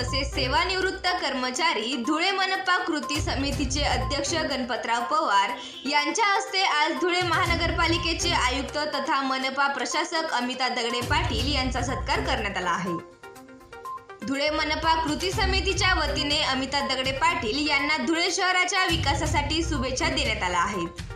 तसेच सेवानिवृत्त कर्मचारी धुळे मनपा कृती समितीचे अध्यक्ष गणपतराव पवार यांच्या हस्ते आज धुळे महानगरपालिकेचे आयुक्त तथा मनपा प्रशासक अमिता दगडे पाटील यांचा सत्कार करण्यात आला आहे. धुळे मनपा कृती समितीच्या वतीने अमिता दगडे पाटील यांना धुळे शहराच्या विकासासाठी शुभेच्छा देण्यात आल्या आहेत.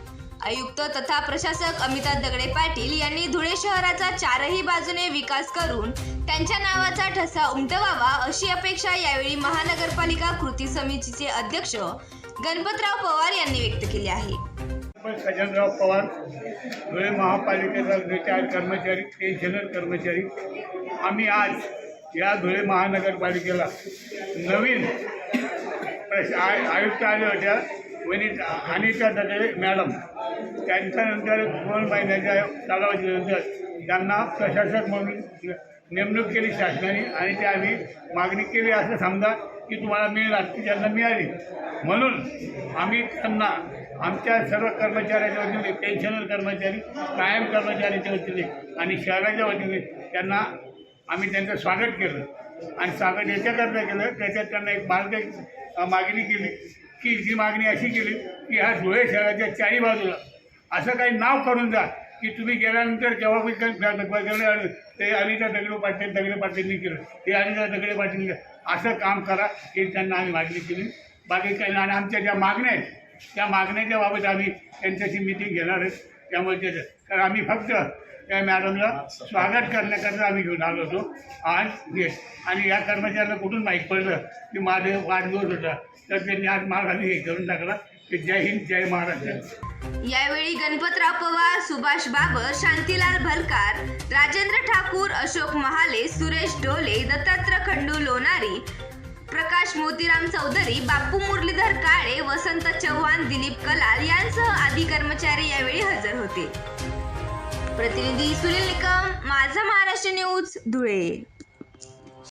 आयुक्त तथा प्रशासक अमिता दगडे पाटील यांनी धुळे शहराचा चारही बाजूने विकास करून त्यांच्या नावाचा ठसा उमटवावा अशी अपेक्षा यावेळी महानगरपालिका कृती समितीचे अध्यक्ष गणपतराव पवार यांनी व्यक्त केली आहे. सज्जनराव पवार धुळे महापालिकेचा रिटायर्ड कर्मचारी पेन्शनर कर्मचारी. आम्ही आज या धुळे महानगरपालिकेला नवीन प्रश आयुक्त आल्या होत्या वनिता अनिता दगडे मॅडम त्यांच्यानंतर दोन महिन्याच्या कालावधीनंतर त्यांना प्रशासक म्हणून नेमणूक केली शासनाने आणि ते आम्ही मागणी केली असं समजा की तुम्हाला मिळणार ती त्यांना मिळाली. म्हणून आम्ही त्यांना आमच्या सर्व कर्मचाऱ्याच्या वतीने पेन्शनर कर्मचारी कायम कर्मचाऱ्याच्या वतीने आणि शहराच्या वतीने त्यांना आम्ही त्यांचं स्वागत केलं. आणि स्वागत याच्याकरता केलं त्याच्यात त्यांना एक मार्ग मागणी केली की जी मागणी अशी केली की ह्या धुळे शहराच्या चारी बाजूला असं काही नाव करून जा की तुम्ही गेल्यानंतर जेव्हा मी गेले ते अनिता दगडे पाटील दगडे पाटीलनी केलं. ते अनिता दगडे पाटील असं काम करा की त्यांना आम्ही मागणी केली. बाकी काही आणि आमच्या ज्या मागण्या आहेत त्या मागण्याच्या बाबत आम्ही त्यांच्याशी मिटिंग घेणार आहेत त्यामुळे त्याचं कारण आम्ही फक्त त्या मॅडमला स्वागत करण्याकरता आम्ही घेऊन आलो होतो. आज येस आणि या कर्मचाऱ्याला कुठून माहीत पडलं की माझे वाढदिवस होता. तर त्यांनी आज मला आम्ही हे करून टाकला. की जय हिंद जय महाराष्ट्र यावेळी गणपतराव पवार सुभाष बाबर शांतीलाल भलकार राजेंद्र ठाकूर अशोक महाले सुरेश ढोले दत्तात्र खंडू लोणारी प्रकाश मोतीराम चौधरी बापू मुरलीधर काळे वसंत चव्हाण दिलीप कलाल यांसह आदी कर्मचारी यावेळी हजर होते. प्रतिनिधी सुनील निकम माझा महाराष्ट्र न्यूज धुळे.